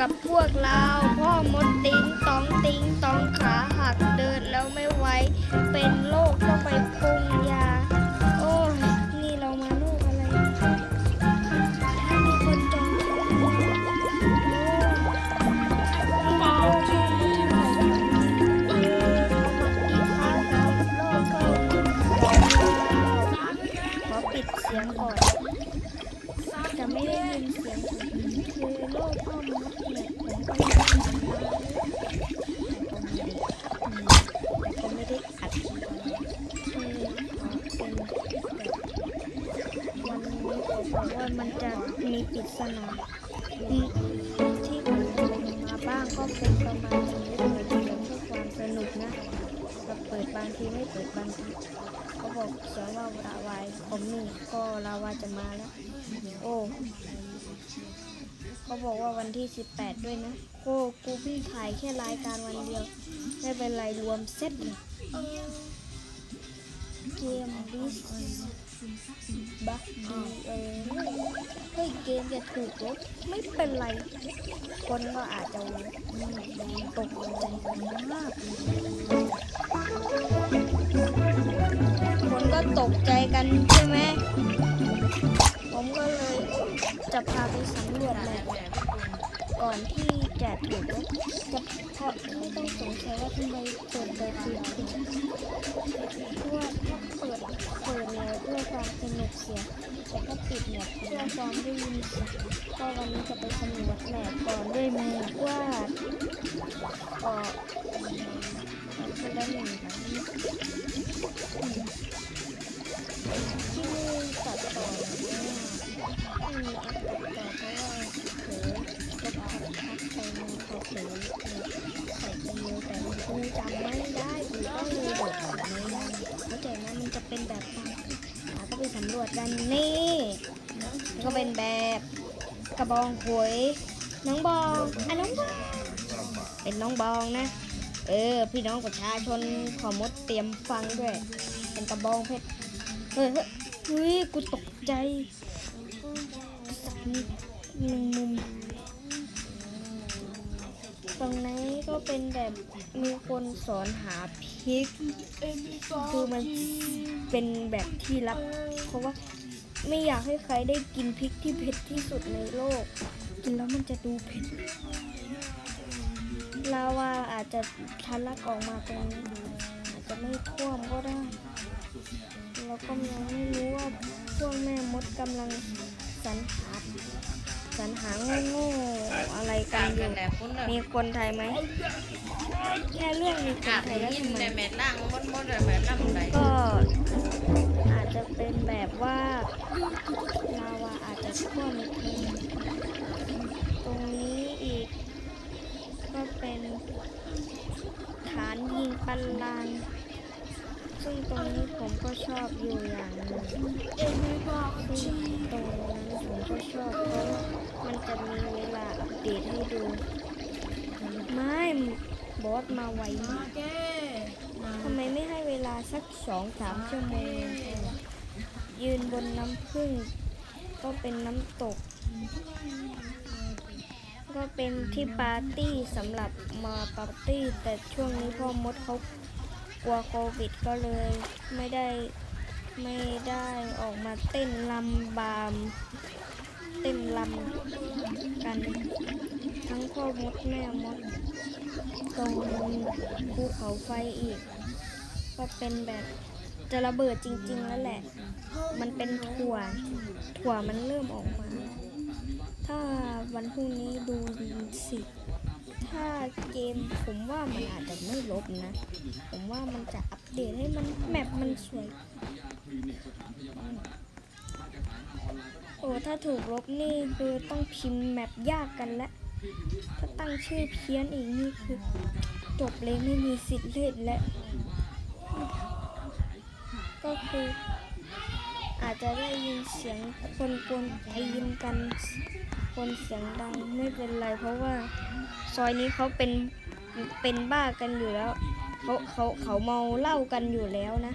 กับพวกเรา พ่อมดติงตองติงตองขาหักเดินแล้วไม่ไหวเป็นโรคต้องไปปรุงยา โอ้ยนี่เรามาโรคอะไรถ้ามีคนจองโอ้นี่เราโชคดีมากเอออีกครั้งกับโรคเข้าขอปิดเสียงก่อน บบวันนี้บอกว่ามันจะมีปริศนาอืมที่ผมดูมาบ้างก็เป็นประมาณนี้เปิดเสียเพื่อความสนุกนะแบบเปิดบางทีไม่เปิดบางทีเขาบอกเสียงว่าลาวายผมนี่ก็ลาวาจะมาแล้ว โอ้ เขาบอกว่าวันที่ 18 ด้วยนะโอ้กูพิ่งถ่ายแค่รายการวันเดียว ไม่เป็นไรรวมเซ็ตเลยเกมบิสบักดีเออเฮ้ยเกมจะถูกลบไม่เป็นไร คนก็อาจจะตกใจกันมากคนก็ตกใจกันใช่ไหมผมก็เลยจะพาไปสำ รวจแหละก่อนที่จะถูกจะเพราะไม่ต้องสงสัยว่าทำไมเปิดแบบปิดปิดเพราะว่าถ้าเปิดเปิดเนี่ยเพื่อความสนุกเสียแต่ถ้าปิดเนี่ยเพื่อความได้ยินเสียก็วันนี้จะไปสำรวจแหละก่อนด้วยมือว่าเออคือด้านหนึ่งนะอื จำไม่ได้หรือก็เลยโดดอกไม่ได้เข้าใจไหมมันจะเป็นแบบนั้นอะก็ไปสำรวจกันนี่แล้วก็เป็นแบบกระบองหวยน้องบองอะน้องบองเป็นน้องบองนะ เออ พี่น้องประชาชนขอมดเตรียมฟังด้วย เป็นกระบองเพชรเฮ้ยเฮ้ยกูตกใจหนึ่งมุมตรงนี้ ก็เป็นแบบมีคนสอนหาพริกคือมันเป็นแบบที่ลับ เพราะว่าไม่อยากให้ใครได้กินพริกที่เผ็ดที่สุดในโลก กินแล้วมันจะดูเผ็ดลาวาอาจจะทะลักออกมาตรงนี้อาจจะไม่ท่วมก็ได้เราก็ยังไม่รู้ว่าพวกแม่มดกำลังสรรหา สรรหาโง่ๆอะไรกันอยู่มีคนไทยไหมแค่เรื่องมีคนไทยแล้วทำไมก็อาจจะเป็นแบบว่าลาวาอาจจะท่วมตรงนี้อีก ก็เป็นฐานยิงปันลานซึ่งตรงนี้ผมก็ชอบอยู่อย่างหนึ่งซึ่งตรงนั้นผมก็ชอบเพราะ มันจะมีเวลาอัปเดตให้ดู ไม่บอสมาไวมากทำไมไม่ให้เวลาสักสองสามชั่วโมง ยืนบนน้ำผึ้งก็เป็นน้ำตก ก็เป็นที่ปาร์ตี้สำหรับมาปาร์ตี้ แต่ช่วงนี้พ่อมดเขากลัวโควิดก็เลยไม่ได้ไม่ได้ออกมาเต้นลำบาม เต้นลำกัน ทั้งพ่อมดแม่มด ตรงภูเขาไฟอีก ก็เป็นแบบจะระเบิดจริง ๆ แล้วแหละ มันเป็นถั่ว ถั่วมันเริ่มออกมา ถ้าวันพรุ่งนี้ดูสิ ถ้าเกมผมว่ามันอาจจะไม่ลบนะ ผมว่ามันจะอัปเดตให้มันแมปมันสวย โอ้ถ้าถูกลบนี่คือต้องพิมพ์แมปยากกันแล้วถ้าตั้งชื่อเพี้ยนอีกนี่คือ จบเลยไม่มีสิทธิ์เล่นและ ก็คืออาจจะได้ยินเสียงคนกวนตีนกันคนเสียงดังไม่เป็นไร เพราะว่าซอยนี้เขาเป็นเป็นบ้ากันอยู่แล้วเขาเขาเขาเมาเหล้ากันอยู่แล้วนะ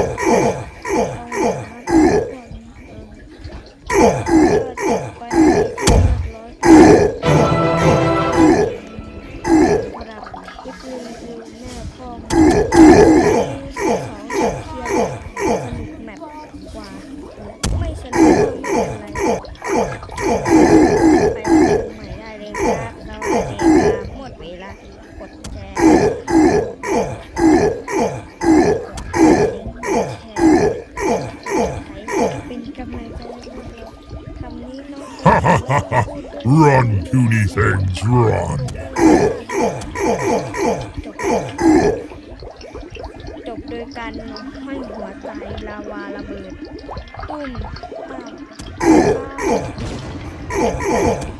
ำไมจะทำนี้เนาะ Run, puny things, run. โดยการห้อยหัวตายลาวาระเบิดตุ้มป้าป้